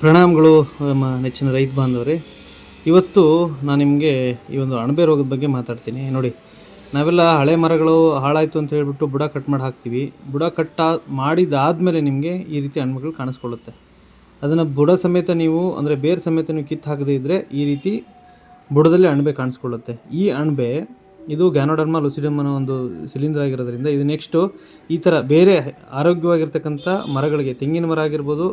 ಪ್ರಣಾಮಗಳು ನಮ್ಮ ನೆಚ್ಚಿನ ರೈತ ಬಾಂಧವರೇ. ಇವತ್ತು ನಾನು ನಿಮಗೆ ಈ ಒಂದು ಅಣಬೆ ರೋಗದ ಬಗ್ಗೆ ಮಾತಾಡ್ತೀನಿ. ನೋಡಿ, ನಾವೆಲ್ಲ ಹಳೆ ಮರಗಳು ಹಾಳಾಯಿತು ಅಂತ ಹೇಳಿಬಿಟ್ಟು ಬುಡ ಕಟ್ ಮಾಡಿ ಹಾಕ್ತೀವಿ. ಬುಡ ಕಟ್ ಮಾಡಿದಾದಮೇಲೆ ನಿಮಗೆ ಈ ರೀತಿ ಅಣಬೆಗಳು ಕಾಣಿಸ್ಕೊಳ್ಳುತ್ತೆ. ಅದನ್ನು ಬುಡ ಸಮೇತ ನೀವು, ಅಂದರೆ ಬೇರೆ ಸಮೇತ ನೀವು ಕಿತ್ತು ಹಾಕದೇ ಇದ್ದರೆ ಈ ರೀತಿ ಬುಡದಲ್ಲಿ ಅಣಬೆ ಕಾಣಿಸ್ಕೊಳ್ಳುತ್ತೆ. ಈ ಅಣಬೆ, ಇದು ಗ್ಯಾನೋಡರ್ಮ ಲುಸಿಡಮ್ ಅನ್ನೋ ಒಂದು ಸಿಲಿಂಡರ್ ಆಗಿರೋದ್ರಿಂದ ಇದು ನೆಕ್ಸ್ಟು ಈ ಥರ ಬೇರೆ ಆರೋಗ್ಯವಾಗಿರ್ತಕ್ಕಂಥ ಮರಗಳಿಗೆ, ತೆಂಗಿನ ಮರ ಆಗಿರ್ಬೋದು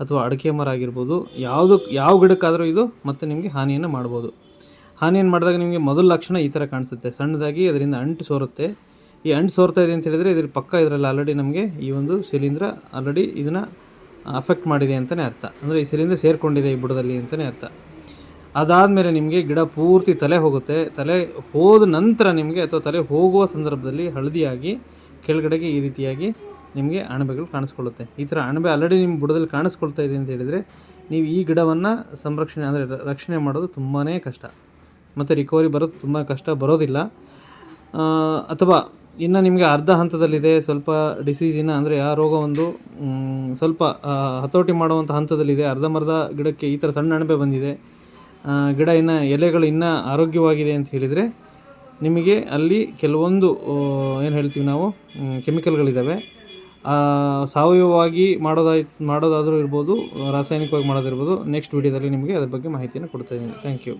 ಅಥವಾ ಅಡಿಕೆ ಮರ ಆಗಿರ್ಬೋದು, ಯಾವುದು, ಯಾವ ಗಿಡಕ್ಕಾದರೂ ಇದು ಮತ್ತೆ ನಿಮಗೆ ಹಾನಿಯನ್ನು ಮಾಡ್ಬೋದು. ಹಾನಿಯನ್ನು ಮಾಡಿದಾಗ ನಿಮಗೆ ಮೊದಲ ಲಕ್ಷಣ ಈ ಥರ ಕಾಣಿಸುತ್ತೆ. ಸಣ್ಣದಾಗಿ ಅದರಿಂದ ಅಂಟು ಸೋರುತ್ತೆ. ಈ ಅಂಟು ಸೋರ್ತಾ ಇದೆ ಅಂತ ಹೇಳಿದರೆ ಇದ್ರ ಪಕ್ಕ ಇದರಲ್ಲಿ ಆಲ್ರೆಡಿ ನಮಗೆ ಈ ಒಂದು ಶಿಲೀಂಧ್ರ ಆಲ್ರೆಡಿ ಇದನ್ನು ಅಫೆಕ್ಟ್ ಮಾಡಿದೆ ಅಂತಲೇ ಅರ್ಥ. ಅಂದರೆ ಈ ಶಿಲೀಂಧ್ರ ಸೇರಿಕೊಂಡಿದೆ ಈ ಬುಡದಲ್ಲಿ ಅಂತಲೇ ಅರ್ಥ. ಅದಾದಮೇಲೆ ನಿಮಗೆ ಗಿಡ ಪೂರ್ತಿ ತಲೆ ಹೋಗುತ್ತೆ. ತಲೆ ಹೋದ ನಂತರ ನಿಮಗೆ ಅಥವಾ ತಲೆ ಹೋಗುವ ಸಂದರ್ಭದಲ್ಲಿ ಹಳದಿಯಾಗಿ, ಕೆಳಗಡೆಗೆ ಈ ರೀತಿಯಾಗಿ ನಿಮಗೆ ಅಣಬೆಗಳು ಕಾಣಿಸ್ಕೊಳ್ಳುತ್ತೆ. ಈ ಥರ ಅಣಬೆ ಆಲ್ರೆಡಿ ನಿಮ್ಮ ಬುಡದಲ್ಲಿ ಕಾಣಿಸ್ಕೊಳ್ತಾ ಇದೆ ಅಂತ ಹೇಳಿದರೆ ನೀವು ಈ ಗಿಡವನ್ನು ಸಂರಕ್ಷಣೆ ಅಂದರೆ ರಕ್ಷಣೆ ಮಾಡೋದು ತುಂಬಾ ಕಷ್ಟ. ಮತ್ತು ರಿಕವರಿ ಬರೋದು ತುಂಬ ಕಷ್ಟ, ಬರೋದಿಲ್ಲ. ಅಥವಾ ಇನ್ನು ನಿಮಗೆ ಅರ್ಧ ಹಂತದಲ್ಲಿದೆ, ಸ್ವಲ್ಪ ಡಿಸೀಸಿನ ಅಂದರೆ ಆ ರೋಗ ಒಂದು ಸ್ವಲ್ಪ ಹತೋಟಿ ಮಾಡುವಂಥ ಹಂತದಲ್ಲಿದೆ ಅರ್ಧಂಬರ್ಧ ಗಿಡಕ್ಕೆ ಈ ಥರ ಸಣ್ಣ ಅಣಬೆ ಬಂದಿದೆ ಗಿಡ ಇನ್ನು, ಎಲೆಗಳು ಇನ್ನೂ ಆರೋಗ್ಯವಾಗಿದೆ ಅಂತ ಹೇಳಿದರೆ ನಿಮಗೆ ಅಲ್ಲಿ ಕೆಲವೊಂದು ಏನು ಹೇಳ್ತೀವಿ ನಾವು ಕೆಮಿಕಲ್ಗಳಿದ್ದಾವೆ ಸಾವಯವವಾಗಿ ಮಾಡೋದಾಯ್ ಮಾಡೋದಾದರೂ ಇರ್ಬೋದು, ರಾಸಾಯನಿಕವಾಗಿ ಮಾಡೋದಿರ್ಬೋದು ನೆಕ್ಸ್ಟ್ ವೀಡಿಯೋದಲ್ಲಿ ನಿಮಗೆ ಅದ್ರ ಬಗ್ಗೆ ಮಾಹಿತಿಯನ್ನು ಕೊಡ್ತಾ ಇದ್ದೀನಿ. Thank you